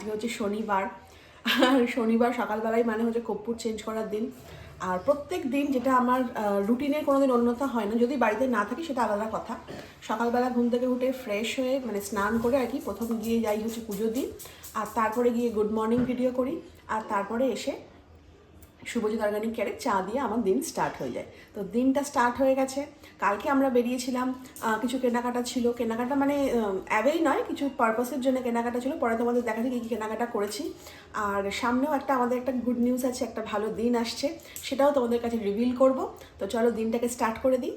আজকে হচ্ছে শনিবার। আর শনিবার সকালবেলায় মানে হচ্ছে কর্পূর চেঞ্জ করার দিন। আর প্রত্যেক দিন যেটা আমার রুটিনের কোনো দিন অন্যতা হয় না। যদি বাড়িতে না থাকি সেটা আলাদা কথা। সকালবেলা ঘুম থেকে উঠে ফ্রেশ হয়ে মানে স্নান করে আর কি প্রথম গিয়ে যাই হচ্ছে পুজো দিই আর তারপরে গিয়ে গুড মর্নিং ভিডিও করি। আর তারপরে এসে শুভজিৎ অর্গানিক কেয়ারে চা দিয়ে আমার দিন স্টার্ট হয়ে যায়। তো দিনটা স্টার্ট হয়ে গেছে। কালকে আমরা বেরিয়েছিলাম কিছু কেনাকাটা ছিল। কেনাকাটা মানে অ্যাওয়েই নয়, কিছু পারপাসের জন্য কেনাকাটা ছিল। পরে তোমাদের দেখা যায় কী কেনাকাটা করেছি। আর সামনেও একটা, আমাদের একটা গুড নিউজ আছে, একটা ভালো দিন আসছে। সেটাও তোমাদের কাছে রিভিল করব। তো চলো দিনটাকে স্টার্ট করে দিই।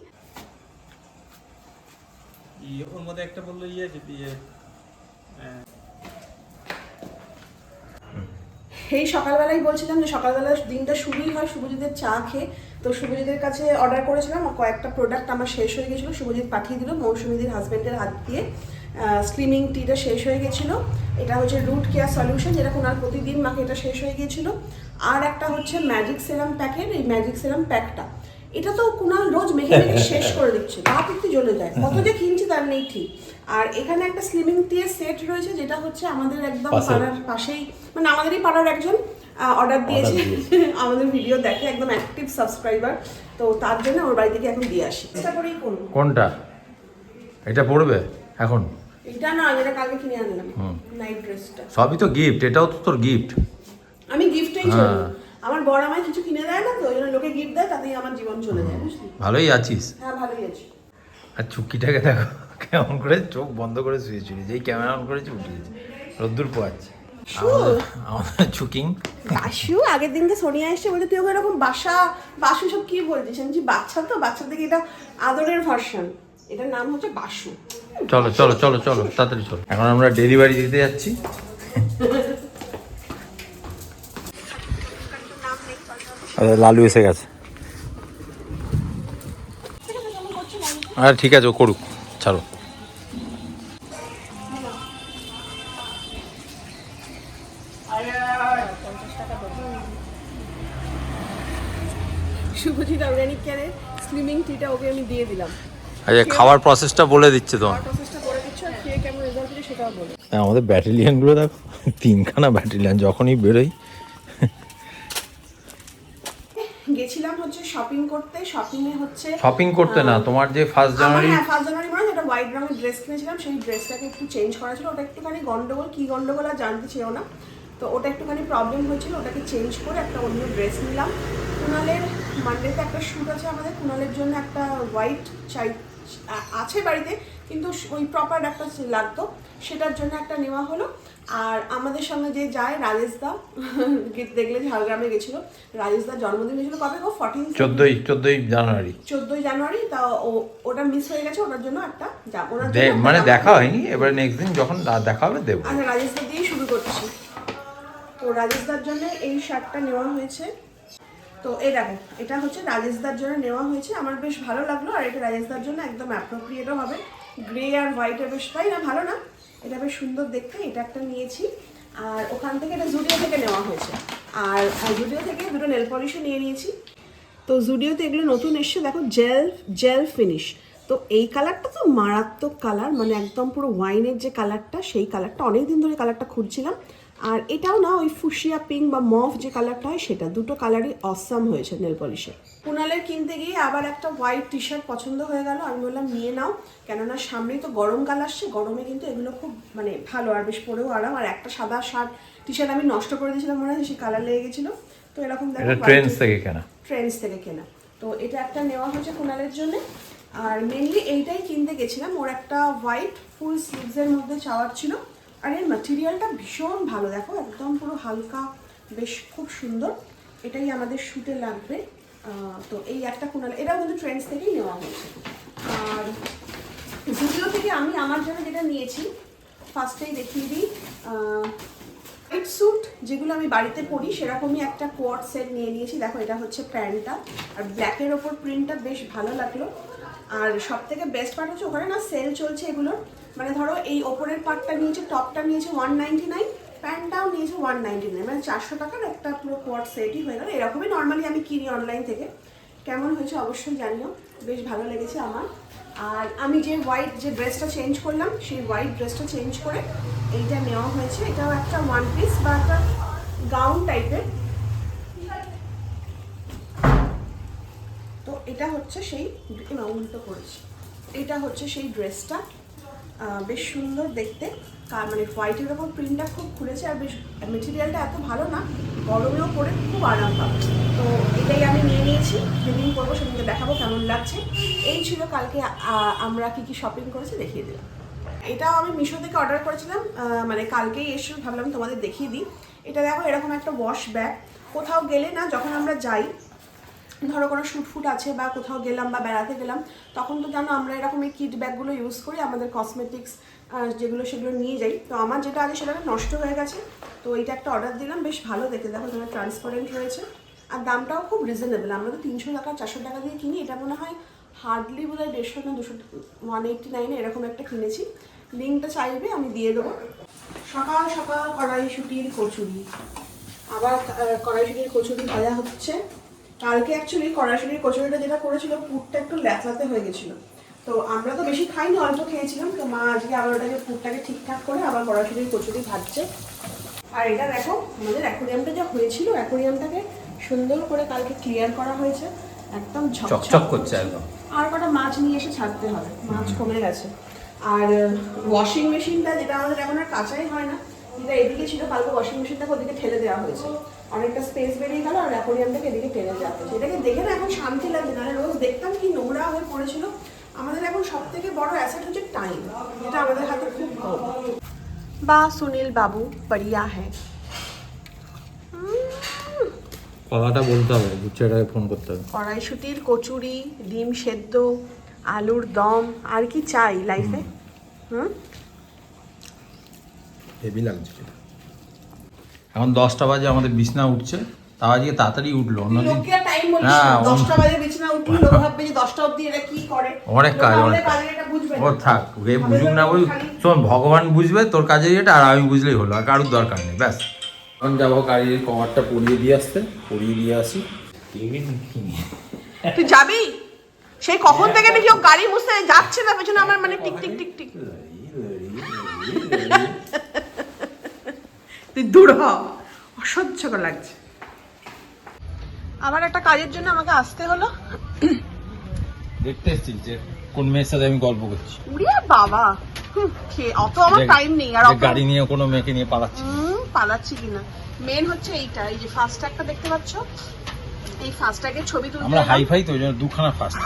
ইয়ে ওর মধ্যে একটা বলল ইয়ে যে ইয়ে আহ, এই সকালবেলাই বলছিলাম যে সকালবেলা দিনটা শুরুই হয় শুভজিতের চা খেয়ে। তো শুভজিতের কাছে অর্ডার করেছিলাম, কয়েকটা প্রোডাক্ট আমার শেষ হয়ে গেছিল, শুভজিৎ পাঠিয়ে দিল মৌসুমীদের হাজব্যান্ডের হাত দিয়ে। স্লিমিং টিটা শেষ হয়ে গেছিল। এটা হচ্ছে রুট কেয়ার সলিউশন যেটা ওনার প্রতিদিন মাকে এটা শেষ হয়ে গিয়েছিল। আর একটা হচ্ছে ম্যাজিক সেরাম প্যাকের এই ম্যাজিক সেরাম প্যাকটা এটা তো কুনাল রোজ মেখে মেখে শেষ করে দিচ্ছে দাঁত একটু জ্বলে যায় কত যে কিনছি তার নেই ঠিক। আর এখানে একটা স্লিমিং টিয়ের সেট রয়েছে যেটা হচ্ছে আমাদের একদম। পাড়ার পাশেই মানে আমাদেরই পাড়ার একজন অর্ডার দিয়েছে। আমাদের ভিডিও দেখে একদম অ্যাক্টিভ সাবস্ক্রাইবার তো তার জন্য ওর বাড়ি থেকে এখন দিয়ে আসি। চেষ্টা করেই করব। কোনটা? এটা পড়বে? এখন? এটা না এটা কালকে কিনে আনলাম। নাইট ড্রেসটা সবই তো গিফট এটাও তো তোর গিফট আমি গিফটেই চলি হ্যাঁ। আমার বড় আমায় কিছু কিনে দেয় না তো ওই জন্য লোকে গিফট দেয় তাতেই আমার জীবন চলে যায় বুঝলি? ভালোই আছিস? হ্যাঁ ভালোই আছে। আর চুক্কিটাকে দেখো কেমন করে চোখ বন্ধ করে শুয়েছিল যেই ক্যামেরা অন করেছে উঠিয়েছে রোদ্দুর পোয়াচ্ছে। আমাদের চুকিং। বাসু আগের দিনকে সোনিয়া এসে বলছে তুই ওকে এরকম বাসা বাসু সব কি বলছিস? আমি বাচ্চা তো বাচ্চা থেকে এটা আদরের ভার্সন এটার নাম হচ্ছে বাসু। চলো চলো চলো চলো তাড়াতাড়ি চলো। এখন আমরা ডেলিভারি দিতে যাচ্ছি। লালু এসে গেছে। আর ঠিক আছে ও করুক ছাড়ো। শুভজিৎ অর্গানিক কেয়ারের স্লিমিং টিটা ওকে আমি দিয়ে দিলাম। আচ্ছা খাওয়ার প্রসেসটা বলে দিচ্ছে তোমার। হ্যাঁ, আমাদের ব্যাটালিয়ানগুলো দেখো তিনখানা ব্যাটালিয়ান যখনই বেরোই গেছিলাম হচ্ছে শপিং করতে শপিং এ হচ্ছে শপিং করতে না তোমার যে ফার্স্ট জানুয়ারি হ্যাঁ ফার্স্ট জানুয়ারি মানে একটা হোয়াইট রঙের ড্রেস কিনেছিলাম সেই ড্রেসটাকে একটু চেঞ্জ করা ছিল। ওটা একটুখানি গন্ডগোল কি গন্ডগোল আর জানতে ছিল না। তো ওটা একটুখানি প্রবলেম হয়েছিল ওটাকে চেঞ্জ করে একটা অন্য ড্রেস নিলাম। কুনালের মানডেতে একটা শ্যুট আছে আমাদের। কুনালের জন্য একটা হোয়াইট চাই আছে বাড়িতে কিন্তু ওই প্রপার একটা লাগতো। সেটার জন্য একটা নেওয়া হলো। আর আমাদের সঙ্গে যে যায় রাজেশ দা দেখলে ঝাড়গ্রামে গেছিল। রাজেশ দার জন্মদিন হয়েছিল কবে গো? ফর্টিন চোদ্দই চোদ্দই জানুয়ারি। চোদ্দই জানুয়ারি তা ও- ওটা মিস হয়ে গেছে ওটার জন্য একটা মানে দেখা হয়নি? এবার নেক্সট দিন যখন দেখা হবে দেবো। আচ্ছা রাজেশদার দিয়েই শুরু করছি। তো রাজেশদার জন্য এই শার্টটা নেওয়া হয়েছে। তো এই দেখো এটা হচ্ছে রাজেশদার জন্য নেওয়া হয়েছে। আমার বেশ ভালো লাগল আর এটা রাজেশদার জন্য একদম অ্যাপ্রোপ্রিয়েটও হবে। গ্রে আর হোয়াইটটা বেশ তাই না? ভালো না? এটা বেশ সুন্দর দেখতে, এটা একটা নিয়েছি। আর ওখান থেকে এটা জুডিও থেকে নেওয়া হয়েছে। আর জুডিও থেকে দুটো নেল পলিশও নিয়ে নিয়েছি। তো জুডিওতে এগুলো নতুন এসছে, দেখো জেল জেল ফিনিশ তো এই কালারটা তো মারাত্মক কালার মানে একদম পুরো ওয়াইনের যে কালারটা সেই কালারটা অনেক দিন ধরে কালারটা খুঁজছিলাম। আর এটাও না ওই ফুসিয়া পিঙ্ক বা মফ যে কালারটা হয় সেটা দুটো কালারই অসাম হয়েছে নেল পলিশের কুনালের কিনতে গিয়ে আবার একটা হোয়াইট টি শার্ট পছন্দ হয়ে গেল আমি বললাম নিয়ে নাও। কেননা সামনেই তো গরমকাল আসছে গরমে কিন্তু এগুলো খুব মানে ভালো আর বেশ পরেও আরাম। আর একটা সাদা শার্ট টি শার্ট আমি নষ্ট করে দিয়েছিলাম মনে হয় সে কালার লেগে গেছিল। তো এরকম দেখো ট্রেন্ডস থেকে কেনা। ট্রেন্ডস থেকে কেনা। তো এটা একটা নেওয়া হয়েছে কুনালের জন্য। আর মেনলি এইটাই কিনতে গেছিলাম। ওর একটা হোয়াইট ফুল স্লিভসের মধ্যে চাওয়ার ছিল। আর এর ম্যাটেরিয়ালটা ভীষণ ভালো, দেখো একদম পুরো হালকা, বেশ খুব সুন্দর। এটাই আমাদের শুটে লাগবে। তো এই একটা কুনাল, এটাও কিন্তু ট্রেন্ডস থেকেই নেওয়া হয়েছে। আর জুডিও থেকে আমি আমার জন্য যেটা নিয়েছি ফার্স্টেই দেখিয়ে দিই। হোয়াইট স্যুট যেগুলো আমি বাড়িতে পরি, সেরকমই একটা কোয়ার সেট নিয়ে নিয়েছি। দেখো, এটা হচ্ছে প্যান্টটা। আর ব্ল্যাকের ওপর প্রিন্টটা বেশ ভালো লাগল। আর সব থেকে বেস্ট পার্ট হচ্ছে, ওখানে না সেল চলছে এগুলোর। মানে ধরো এই ওপরের পার্টটা নিয়েছে টপটা নিয়েছে ওয়ান নাইনটি নাইন প্যান্টটাও নিয়েছে ওয়ান নাইনটি নাইন মানে চারশো টাকার একটা পুরো কোয়ার সেটই হয়ে গেল। এরকমই নর্মালি আমি কিনি অনলাইন থেকে। কেমন হয়েছে অবশ্যই জানিও। বেশ ভালো লেগেছে আমার। আর আমি যে হোয়াইট যে ড্রেসটা চেঞ্জ করলাম, সেই হোয়াইট ড্রেসটা চেঞ্জ করে এইটা নেওয়া হয়েছে। এটাও একটা ওয়ান পিস বা একটা গাউন টাইপের তো এটা হচ্ছে সেই উল্টো করেছি। এটা হচ্ছে সেই ড্রেসটা বেশ সুন্দর দেখতে। কার মানে হোয়াইটের ওপর প্রিন্টটা খুব খুলেছে আর বেশ মেটেরিয়ালটা এত ভালো না, গরমেও পরে খুব আরাম পাবে। তো এটাই আমি নিয়ে নিয়েছি, যেদিন করব সেদিনকে দেখাবো কেমন লাগছে। এই ছিল কালকে আমরা কি কি শপিং করেছি দেখিয়ে দিলাম। এটাও আমি মিশো থেকে অর্ডার করেছিলাম মানে কালকেই এসে ভাবলাম তোমাদের দেখিয়ে দিই। এটা দেখো, এরকম একটা ওয়াশ ব্যাগ কোথাও গেলে না, যখন আমরা যাই ধরো কোনো শ্যুট ফুট আছে বা কোথাও গেলাম বা বেড়াতে গেলাম, তখন তো জানো আমরা এরকম এই কিট ব্যাগগুলো ইউজ করি, আমাদের কসমেটিক্স যেগুলো সেগুলো নিয়ে যাই। তো আমার যেটা আছে সেটা নষ্ট হয়ে গেছে, তো এটা একটা অর্ডার দিলাম, বেশ ভালো দেখে দেখো এখানে ট্রান্সপারেন্ট রয়েছে। আর দামটাও খুব রিজনেবল আমরা তো তিনশো টাকা, চারশো টাকা দিয়ে কিনি, এটা মনে হয় হার্ডলি বোধ হয় দেড়শো না দুশো ওয়ান এইটটি নাইনে এরকম একটা কিনেছি। লিঙ্কটা চাইবে, আমি দিয়ে দেবো। সকাল সকাল কড়াইশুটির কচুরি। আবার কড়াইশুটির কচুরি ভাজা হচ্ছে। কালকে অ্যাকচুয়ালি কড়াইশুটির কচুরিটা যেটা করেছিল পুরটা একটু ল্যাচলাতে হয়ে গেছিল। তো আমরা তো বেশি খাইনি অল্প খেয়েছিলাম। তো মা আজকে আবার ওটাকে পুরটাকে ঠিকঠাক করে আবার কড়াইশুটির কচুরি ভাজছে। আর এটা দেখো আমাদের অ্যাকোরিয়ামটা যা হয়েছিল অ্যাকোরিয়ামটাকে সুন্দর করে কালকে ক্লিয়ার করা হয়েছে। একদম ঝকঝক করছে। একদম। আর কটা মাছ নিয়ে এসে ছাড়তে হবে মাছ কমে গেছে। আর ওয়াশিং মেশিনটা যেটা আমাদের এখন আর কাঁচাই হয় না যেটা এদিকে ছিল কালকে ওয়াশিং মেশিন মেশিনটাকে ওদিকে ঠেলে দেওয়া হয়েছে। অনেকটা স্পেস বেরিয়ে গেল আর অ্যাকোরিয়ামটাকে এদিকে টেনে দেওয়া হয়েছে। এটাকে দেখে না এখন শান্তি লাগছে না রোজ দেখতাম কি নোংরা হয়ে পড়েছিল। আমাদের এখন সব থেকে বড় অ্যাসেট হচ্ছে টাইম যেটা আমাদের হাতে খুব কম। বা সুনীল বাবু বড়িয়া হ্যাঁ। কথাটা বলতে হবে বুচ্চাটাকে ফোন করতে হবে। কড়াইশুটির কচুরি ডিম সেদ্ধ আলুর দম আর কি চাই লাইফে হুম? হেভি লাগছে সেটা এখন দশটা বাজে আমাদের বিছনা উঠছে তাও আজকে তাড়াতাড়ি উঠল অন্যদিন লোকেরা টাইম বলিস না, না, অন্য- দশটা বাজে বিছানা উঠলি লোক ভাববে যে দশটা অবধি এরা কি করে? অনেক কাজ, অনেক কাজ। কাজের এটা বুঝবে ও থাক ওকে বুঝুক না বুঝুক। শোন ভগবান বুঝবে তোর কাজের এটা আর আমি বুঝলেই হলো আর কারোর দরকার নেই ব্যাস। এখন যাব গাড়ির কভারটা পরিয়ে দিয়ে আসতে পরিয়ে দিয়ে আসি। তুই যাবি? সেই কখন থেকে নাকি ও গাড়ি মুছতে যাচ্ছে না পেছনে আমার মানে টিক টিক টিক টিক। তুই দূর হ। অসহ্যকর লাগছে। আবার একটা কাজের জন্য আমাকে আসতে হলো। দেখতে এসছি যে কোন মেয়ের সাথে আমি গল্প করছি। উড়িয়া বাবা। অত আমার টাইম নেই আর গাড়ি নিয়ে কোনো মেয়েকে নিয়ে পালাচ্ছি হুম, পালাচ্ছি কিনা। মেন হচ্ছে এইটা এই যে ফার্স্ট ট্যাগটা দেখতে পাচ্ছ? এই ফার্স্ট ট্যাগের ছবি তুলতে আমরা এলাম। হাই ফাই তো ওই জন্য দুখানা ফার্স্ট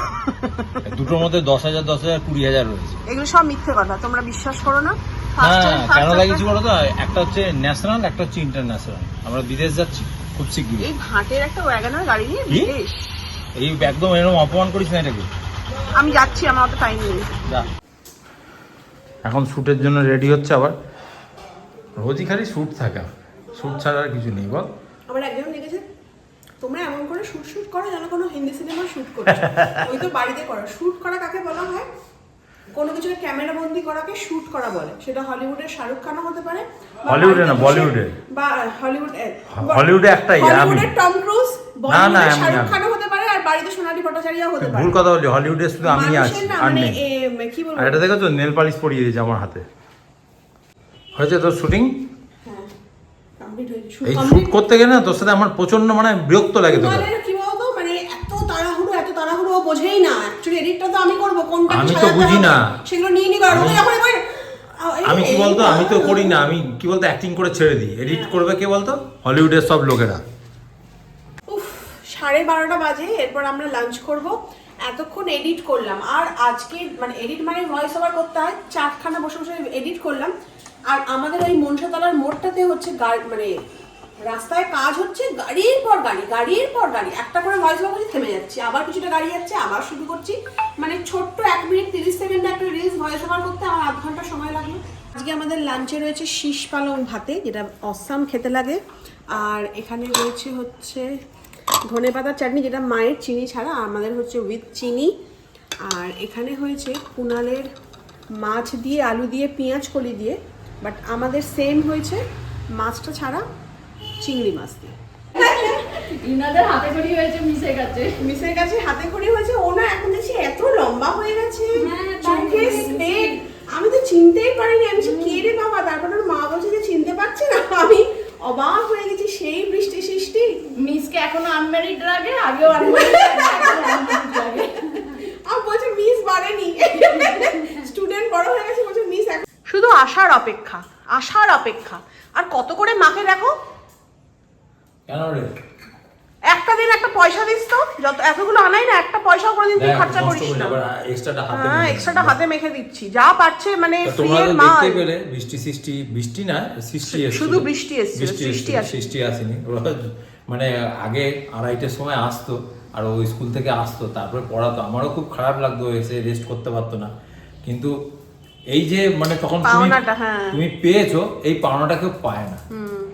দুটোর মধ্যে দশ হাজার দশ হাজার কুড়ি হাজার রয়েছে। এগুলো সব মিথ্যে কথা তোমরা বিশ্বাস করো না। হ্যাঁ কেন লাগিয়েছি বলো তো? একটা হচ্ছে ন্যাশনাল একটা হচ্ছে ইন্টারন্যাশনাল আমরা বিদেশ যাচ্ছি খুব শিগগিরই। এই ভাটের একটা ওয়াগানার গাড়ি নিয়ে বিদেশ? এই একদম এরকম অপমান করিস না এটাকে। আমি যাচ্ছি আমার অত টাইম নেই। যা। এখন শ্যুটের জন্য রেডি হচ্ছে আবার। রোজই খালি শ্যুট থাকা। শ্যুট ছাড়া আর কিছু নেই বল। আমার একজন লিখেছে তোমরা এমন করে শ্যুট শ্যুট করো যেন কোনো হিন্দি সিনেমা শুট করছ ওই তো বাড়িতে করো। শুট করা কাকে বলা হয়? কোনো কিছুকে ক্যামেরা বন্দি করাকে শুট করা বলে। সেটা হলিউডের শাহরুখ খানও হতে পারে হলিউডে না, বলিউডে। বা হলিউড হলিউডে একটাই, আমি- হলিউডের টম ক্রুজ না, না, বলিউডের আমি- শাহরুখ খানও হতে পারে আর বাড়িতে সোনালী ভট্টাচার্যও হতে পারে। ভুল কথা বলি হলিউডে শুধু আমি আছি আর মানে নেই। কি বলব? এটা দেখো তো নেল পালিশ পরিয়ে দিয়েছে আমার হাতে। হয়েছে তোর শুটিং হ্যাঁ। এই শুট করতে গেলে না তোর সাথে আমার প্রচণ্ড মানে বিরক্ত লাগে তোকে তোমাদের কি বলতো মানে এত তাড়াহুড়ো এত তাড়াহুড়ো ও বোঝেই না। অ্যাকচুয়ালি এডিটটা তো আমি করব কোনটা আমি তো বুঝি না। সেগুলো নিয়ে যখন এবার আমি কি বলতো? আমি তো করি না। আমি কি বলতো? অ্যাক্টিং করে ছেড়ে দিই। এডিট করবে কে বলতো? হলিউডের সব লোকেরা। উফ সাড়ে বারোটা বাজে। এরপর আমরা লাঞ্চ করব। এতক্ষণ এডিট করলাম। আর আজকে মানে এডিট মানে ভয়েস ওভার করতে হয়। চারখানা বসে বসে এডিট করলাম। আর আমাদের ওই মনসাতলার মোড়টাতে হচ্ছে গাড়ি মানে রাস্তায় কাজ হচ্ছে, গাড়ির পর গাড়ি, গাড়ির পর গাড়ি। একটা করে ভয়েস করছি থেমে যাচ্ছে। আবার কিছুটা গাড়ি যাচ্ছে, আবার শুরু করছি। মানে ছোট্ট এক মিনিট তিরিশ সেকেন্ডে একটা রিলস ভয়েস ওভার করতে আমার আধ ঘণ্টা সময় লাগল। আজকে আমাদের লাঞ্চে রয়েছে শীষ পালং ভাতে, যেটা অসাম খেতে লাগে। আর এখানে রয়েছে হচ্ছে ধনে পাতার চাটনি, যেটা মায়ের চিনি ছাড়া আমাদের হচ্ছে উইথ চিনি। আর এখানে হয়েছে কুনালের মাছ দিয়ে, আলু দিয়ে, পেঁয়াজ কলি দিয়ে। বাট আমাদের সেম হয়েছে মাছটা ছাড়া চিংড়ি মাছ দিয়ে। ইনাদের হাতে করি হয়েছে মিশে গেছে। মিসের কাছে হাতে খড়ি হয়েছে। ও না এখন দেখছি এত লম্বা হয়ে গেছে। হ্যাঁ, চোখে স্পেক আমি তো চিনতেই পারিনি। আমি সে কে রে বাবা? তারপর ওর মা বলছে যে চিনতে পারছে না। আমি অবাক হয়ে গেছি সেই বৃষ্টি সৃষ্টি। মিসকে এখনও লাগে আগেও লাগে বলছে মিস বাড়েনি স্টুডেন্ট বড় হয়ে গেছে বলছে মিস শুধু আশার অপেক্ষা আশার অপেক্ষা। আর কত করে মাকে দেখো? কেন রে? একটা দিন একটা পয়সা দিস তো যত এতগুলো আনাই না একটা কোনোদিন তুই খরচা করিস না। এক্সট্রাটা হ্যাঁ এক্সট্রাটা হাতে মেখে দিচ্ছি যা পাচ্ছে মানে দেখতে পেলে বৃষ্টি সৃষ্টি বৃষ্টি না সৃষ্টি শুধু বৃষ্টি সৃষ্টি সৃষ্টি আসেনি। মানে আগে আড়াইটের সময় আসতো আর ও স্কুল থেকে আসতো তারপরে পড়াতো। আমারও খুব খারাপ লাগতো এসে রেস্ট করতে পারতো না। কিন্তু এই যে মানে তখন পাওনাটা, হ্যাঁ। তুমি পেয়েছ এই পাওনাটা কেউ পায় না।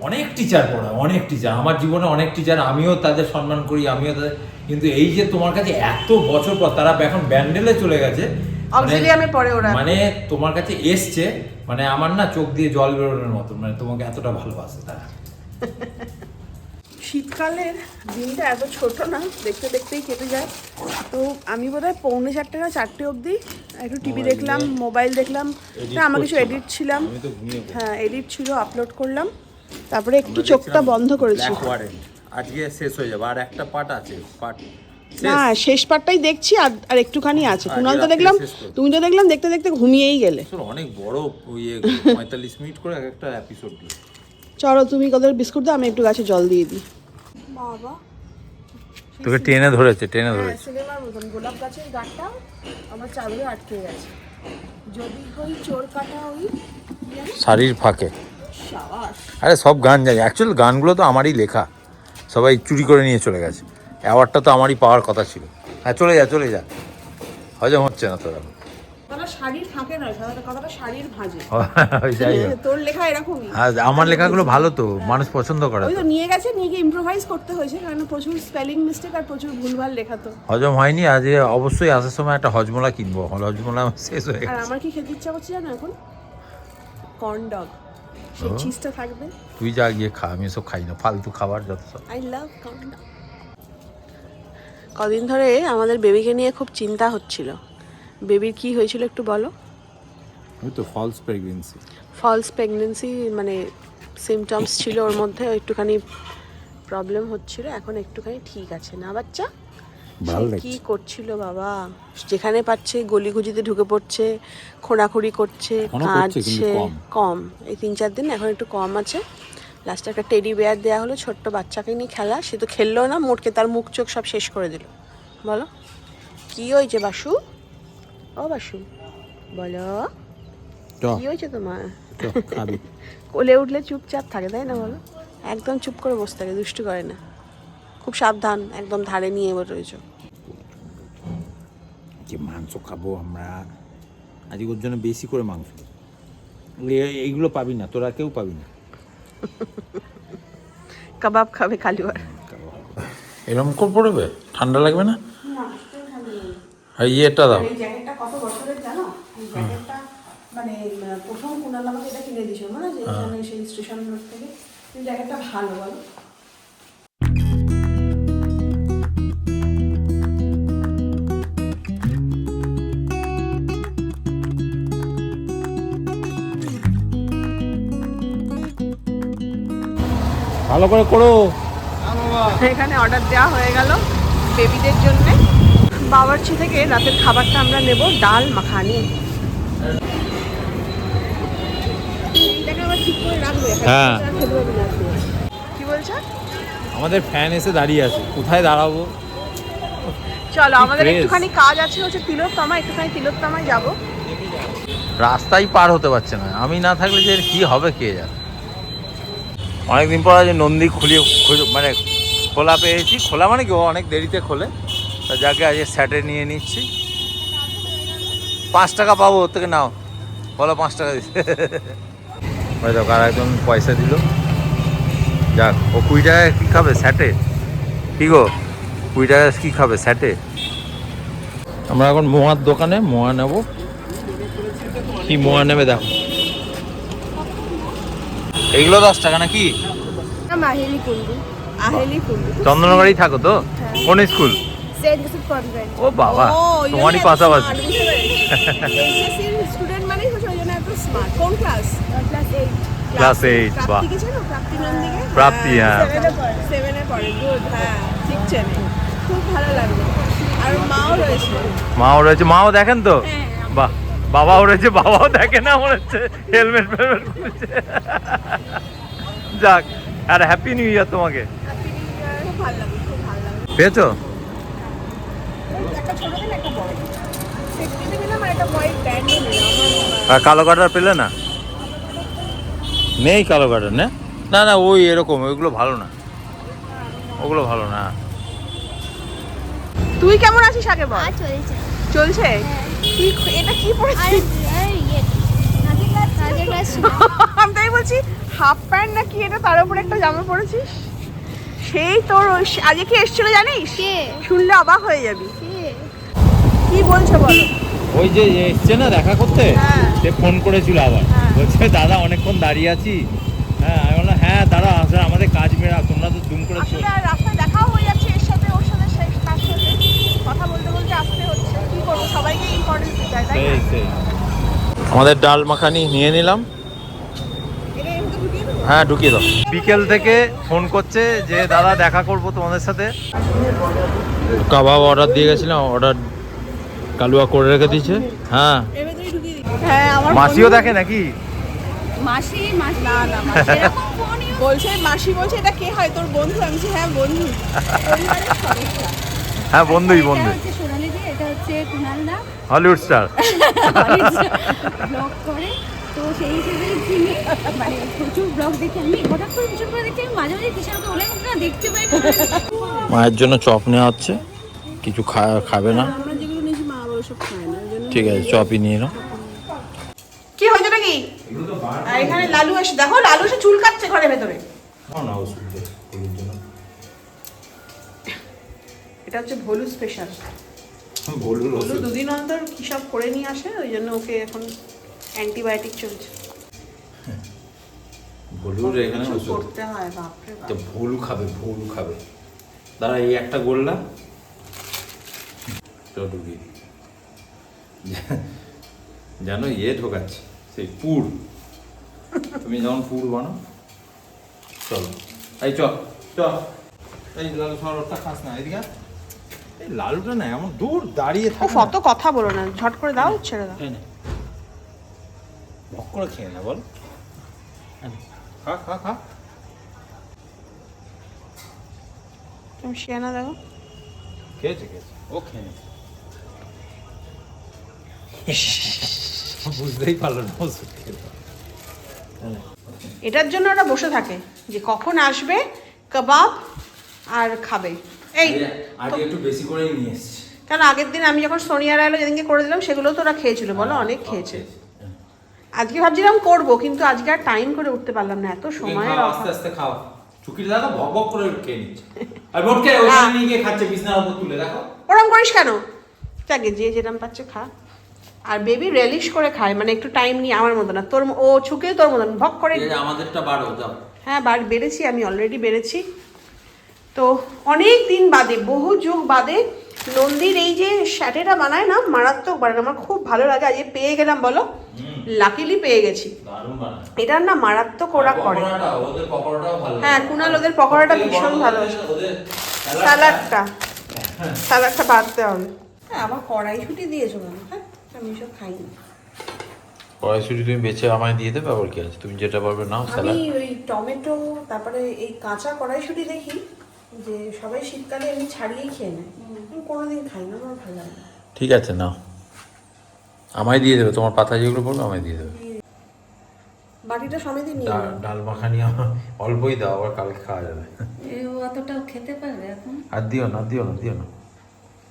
অনেক টিচার পড়ায় অনেক টিচার আমার জীবনে অনেক টিচার আমিও তাদের সম্মান করি আমিও তাদের কিন্তু এই যে তোমার কাছে এত বছর পর তারা এখন ব্যান্ডেলে চলে গেছে। মানে- অক্সিলিয়ামে পড়ে ওরা। মানে তোমার কাছে এসছে মানে আমার না চোখ দিয়ে জল বেরোনোর মতো মানে তোমাকে এতটা ভালোবাসে তারা। শীতকালের দিনটা এত ছোট না দেখতে দেখতেই কেটে যায়। তো আমি বোধহয় পৌনে চারটে না চারটে অবধি একটু টিভি দেখলাম মোবাইল দেখলাম আমার কিছু এডিট ছিলাম। আমি তো ঘুমিয়ে পড়ি। হ্যাঁ এডিট ছিল আপলোড করলাম। তারপরে একটু চোখটা বন্ধ করেছি। আজকে শেষ হয়ে যাবে। আর একটা পার্ট আছে পার্ট না শেষ পার্টটাই দেখছি আর আর একটুখানি আছে। আজকে কুনাল তো দেখলাম তুমি তো দেখলাম দেখতে দেখতে ঘুমিয়েই গেলে। অনেক বড় ইয়ে পঁয়তাল্লিশ মিনিট করে এক একটা এপিসোড চলো তুমি কত বিস্কুট দাও আমি একটু গাছে জল দিয়ে দিই। বাবা। তোকে টেনে ধরেছে টেনে হ্যাঁ সিনেমার মতন। গোলাপ গাছের গাছটা আমার চাদরে আটকে গেছে। যদি হই চোর কাটা ওই? শাড়ির ফাঁকে। আরে সব গান জানি। অ্যাকচুয়াল গানগুলো তো আমারই লেখা। সবাই চুরি করে নিয়ে চলে গেছে। অ্যাওয়ার্ডটা তো আমারই পাওয়ার কথা ছিল। হ্যাঁ চলে যা চলে যা। হজম হচ্ছে না তোরা আর আমার লেখাগুলো ভালো তো। মানুষ পছন্দ করে ওই তো নিয়ে গেছে নিয়ে গিয়ে ইম্প্রোভাইজ করতে হয়েছে কারণ প্রচুর স্পেলিং মিস্টেক আর প্রচুর ভুলভাল লেখা তো। হজম হয়নি আজ অবশ্যই আসার সময় একটা হজমলা কিনবো। হজমলা শেষ হয়ে আর গেছে। আমার কি খেতে ইচ্ছা করছে জানো এখন? কর্ন ডগ সেই। চিজটা থাকবে। তুই যা গিয়ে খা আমি সব খাই না। ফালতু খাবার যত সব। আই লাভ কর্ন কদিন ধরে আমাদের বেবিকে নিয়ে খুব চিন্তা হচ্ছিল। বেবির কি হয়েছিল একটু বলো? ওই তো ফলস প্রেগনেন্সি ফলস প্রেগনেন্সি মানে সিমটমস ছিল ওর মধ্যে একটুখানি প্রবলেম হচ্ছিল এখন একটুখানি ঠিক আছে। না বাচ্চা? ভালো। কি করছিল বাবা? যেখানে পাচ্ছে গলিগুজিতে ঢুকে পড়ছে খোঁড়াখুড়ি করছে কাঁদছে কম। এই তিন চার দিন এখন একটু কম আছে। লাস্টে একটা টেডি বেয়ার দেওয়া হলো ছোট্ট বাচ্চাকে নিয়ে খেলা। সে তো খেললো না মোটকে তার মুখ চোখ সব শেষ করে দিল। বলো কি হয়েছে বাসু? ও বাসু বলো কি হয়েছে তোমার? কোলে উঠলে চুপচাপ থাকে তাই না বলো? একদম চুপ করে বসে থাকে দুষ্টু করে না। খুব সাবধান একদম ধারে নিয়ে এবার রয়েছে যে মাংস খাব আমরা? আজকে ওর জন্য বেশি করে মাংস। এইগুলো পাবি না তোরা কেউ পাবি না। কাবাব খাবে কালিওয়ার এরকম করে পড়বে? ঠান্ডা লাগবে না? আর ইয়েটা দাও। এই জ্যাকেটটা কত বছরের জানো? এই জ্যাকেটটা মানে প্রথম কুনাল আমাকে এটা কিনে দিয়েছিল মনে আছে এখানে সেই স্টেশন রোড থেকে। এই জ্যাকেটটা ভালো বলো। ভালো করে করো। এখানে অর্ডার দেওয়া হয়ে গেল বেবিদের জন্য। বাবারচি থেকে রাতের খাবারটা আমরা নেব ডাল মাখানি। হ্যাঁ। কি। বলছো? আমাদের ফ্যান এসে দাঁড়িয়ে আছে। কোথায় দাঁড়াবো? চলো আমাদের একটুখানি কাজ আছে হচ্ছে তিলোত্তমা একটুখানি তিলোত্তমায় যাব। রাস্তাই পার হতে পারছে না। আমি না থাকলে যে এর কি হবে কে জানে? অনেকদিন পর আজ নন্দী খুলে খুলে- মানে খোলা পেয়েছি। খোলা মানে কি? অনেক দেরিতে খোলে। তা যাকে আজকে স্যাটে নিয়ে নিচ্ছি। পাঁচ টাকা পাবো ওর থেকে, নাও। বলো পাঁচ টাকা ওই দেখো, আর একজন পয়সা দিল। যাক, ও কুড়ি টাকায় কী খাবে স্যাটে? কি গো? কুড়ি টাকা কী খাবে স্যাটে? আমরা এখন মোয়ার দোকানে, মোয়া নেব। কি মোয়া নেবে দেখো। এইগুলো দশ টাকা নাকি? চন্দননগরেই থাকো তো? কোন স্কুল? ও বাবা তোমারই পাশাপাশি। ক্লাস ক্লাস এইট বাহ। প্রাপ্তি কি চেনো প্রাপ্তি নন্দিকে প্রাপ্তি, হ্যাঁ। সেভেনে পড়ে। গুড হ্যাঁ ঠিক চেনে। খুব ভালো লাগল। আর মাও রয়েছে। মাও রয়েছে। মাও দেখেন তো? বাহ। বাবাও রয়েছে বাবাও দেখে না মনে হচ্ছে হেলমেট ফেলমেট করেছে যাক আর হ্যাপি নিউ ইয়ার তোমাকে। খুব ভালো লাগল খুব ভালো লাগল পেয়েছ? কালো কাটার পেলে না? নেই কালো কাটার না? না না ওই এরকম ওইগুলো ভালো না। ওগুলো ভালো না। তুই কেমন আছিস আগে বল? চলছে। চলছে? কি এটা কি আর পড়েছিস আর ইয়ে আমি তাই বলছি হাফ প্যান্ট নাকি এটা তার উপরে একটা জামা পরেছিস? সেই তোর ওই- আজকে কি এসেছিল জানিস? শুনলে অবাক হয়ে যাবি। কি? বলছো বলো? ওই যে এসছে না দেখা করতে? হ্যাঁ। সে ফোন করেছিল আবার। হ্যাঁ। বলছে দাদা অনেকক্ষণ দাঁড়িয়ে আছি। হ্যাঁ আমি বললাম হ্যাঁ দাঁড়া আসলে আমাদের কাজ মেরা তোমরা তো দুম করে চলে আসলে আর রাস্তায় দেখাও হয়ে যাচ্ছে এর সাথে ওর সাথে সে তার সাথে কথা বলতে বলতে আসতে হচ্ছে কি করব সবাইকে ইম্পর্টেন্স দিতে হয় সেই সেই। আমাদের ডাল মাখানি নিয়ে নিলাম। হ্যাঁ ঢুকিয়ে দাও। বিকেল থেকে ফোন করছে যে দাদা দেখা করব তোমাদের সাথে। কাবাব অর্ডার দিয়ে গেছিলাম অর্ডার কালুয়া করে রেখে দিয়েছে। হ্যাঁ। হ্যাঁ আমার মাসিও দেখে নাকি? মাসি মাসি। না না মাসি। বলছে মাসি বলছে এটা কে হয়? তোর বন্ধু? আমি হ্যাঁ বন্ধু। হ্যাঁ বন্ধুই বন্ধু সোনালি দি এটা হচ্ছে Kunal da. Hollywood star blog করে। তো সেই হিসেবে চিনি মানে প্রচুর ব্লগ দেখি আমি। হঠাৎ করে প্রচুর করে দেখি আমি মাঝে মাঝে কিসের মতো ওলাই না দেখতে পাই মায়ের জন্য চপ নেওয়া হচ্ছে। কিছু খা- খাবে না। আমরা যেগুলো নিয়েছি মা আবার ওসব খায় না ঠিক আছে চপই নিয়ে নাও। কি হয়েছে নাকি? এখানে লালু এসে দেখো লালু এসে চুল কাটছে ঘরের ভেতরে। এটা হচ্ছে ভলু স্পেশাল ভলু দুদিন অন্তর কি সব করে নিয়ে আসে ওই জন্য ওকে এখন অ্যান্টিবায়োটিক চলছে। ভলুর এখানে করতে হয় বাপরে বাপ। তো ভুলু খাবে ভুলু খাবে। দাঁড়া এই একটা গোল্লা। ঢুকি জানো ইয়ে ঢোকাচ্ছে সেই পুর। তুমি যখন পুর বানো চলো। এই চ চ। এই লালু সরটা খাস না এদিকে। এই লালুটা না এমন দূর দাঁড়িয়ে থাকে কত কথা বলো না ঝট করে দাও ছেড়ে দাও। ভক করে খেয়ে না বল। খা খা খা। তুমি শিয়ানা দেখো। খেয়েছে খেয়েছে। ও খেয়ে। বুঝতেই পারল না এটার জন্য ওরা বসে থাকে যে কখন আসবে কাবাব আর খাবে। এই আজকে একটু বেশি নিয়ে এসেছি। কেন আগের দিন আমি যখন সোনিয়ার এলো যেদিনকে করে দিলাম সেগুলো তো ওরা খেয়েছিল বলো অনেক খেয়েছে। আজকে ভাবছিলাম করব কিন্তু আজকে আর টাইম করে উঠতে পারলাম না এত সময়ের খাও, আস্তে আস্তে খাও। চুকির দাদা ভক ভক করে খেয়ে নিচ্ছে। আর ভোটকে ওখানে নিয়ে গিয়ে খাচ্ছে বিছনার উপর তুলে ওরম করিস কেন? যাকে যে যেরম পাচ্ছে খা। আর বেবি রেলিশ করে খায় মানে একটু টাইম নিয়ে আমার মতো না। তোর ও ছুকে তোর মতন ভক করে আমাদেরটা বাড়ো হ্যাঁ বার বেড়েছি আমি অলরেডি বেড়েছি। তো অনেক দিন বাদে বহু যুগ বাদে নন্দীর এই যে শ্যাটেটা বানায় না মারাত্মক বানায়। আমার খুব ভালো লাগে আজকে পেয়ে গেলাম বলো? লাকিলি পেয়ে গেছি। দারুণ এটার না মারাত্মক ওরা করে। হ্যাঁ কুনাল ওদের পকোড়াটা ভীষণ ভালো। স্যালাডটা স্যালাডটা বাড়তে হবে হ্যাঁ। আবার কড়াইশুটি দিয়েছ কেন? হ্যাঁ আমি সব খাইনি। কড়াইশুটি তুমি বেছে আমায় দিয়ে দেবে আবার কি আছে? তুমি যেটা পারবে নাও আমি ওই টমেটো তারপরে এই কাঁচা কড়াইশুটি দেখি। যে সবাই শীতকালে এমনি ছাড়িয়েই খেয়ে নেয়। আমি কোনোদিন খাই না আমার ভালো লাগে ঠিক আছে নাও। আমায় দিয়ে দেবে তোমার পাতা যেগুলো পড়বে আমায় দিয়ে দেবে। বাটিটা নিয়ে ডাল মাখানি আমার অল্পই দাও আবার কালকে খাওয়া যাবে। অতটাও খেতে পারবে এখন? আর দিও না দিও না দিও না।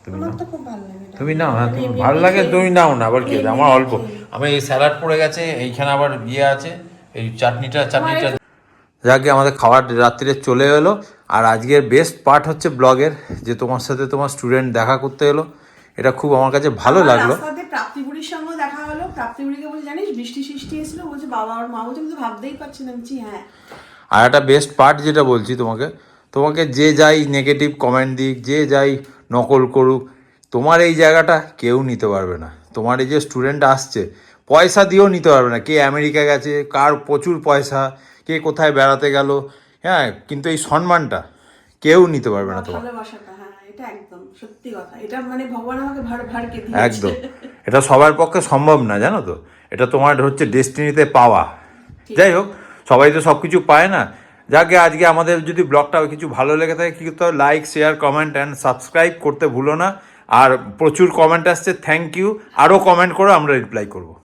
তুমি নাও। তো খুব ভালো লাগে। তুমি নাও হ্যাঁ তুমি ভালো লাগে তুমি নাও না আবার কি? আমার অল্প। আমি এই স্যালাড পড়ে গেছে এইখানে আবার ইয়ে আছে এই চাটনিটা চাটনিটা যাকে আমাদের খাওয়ার রাত্রিরে চলে এলো। আর আজকের বেস্ট পার্ট হচ্ছে ব্লগের যে তোমার সাথে তোমার স্টুডেন্ট দেখা করতে এলো। এটা খুব আমার কাছে ভালো লাগল। সঙ্গে দেখা হলো। বলে জানিস বৃষ্টি সৃষ্টি এসেছিল। বলছে বাবা আর মা বলছে আমি তো ভাবতেই পারছি না। বলছি, হ্যাঁ। আর একটা বেস্ট পার্ট যেটা বলছি তোমাকে তোমাকে যে যাই নেগেটিভ কমেন্ট দিক যে যাই নকল করুক তোমার এই জায়গাটা কেউ নিতে পারবে না। তোমার এই যে স্টুডেন্ট আসছে পয়সা দিয়েও নিতে পারবে না। কে আমেরিকা গেছে কার প্রচুর পয়সা কে কোথায় বেড়াতে গেল হ্যাঁ কিন্তু এই সম্মানটা কেউ নিতে পারবে না তোমার। হ্যাঁ মানে একদম। এটা সবার পক্ষে সম্ভব না জানো তো? এটা তোমার হচ্ছে ডেস্টিনিতে পাওয়া। যাই হোক সবাই তো সব কিছু পায় না। যাকে আজকে আমাদের যদি ব্লগটা কিছু ভালো লেগে থাকে কি করতে like share comment and subscribe করতে ভুলো না। আর প্রচুর কমেন্ট আসছে থ্যাংক ইউ আরও কমেন্ট করো আমরা রিপ্লাই করব।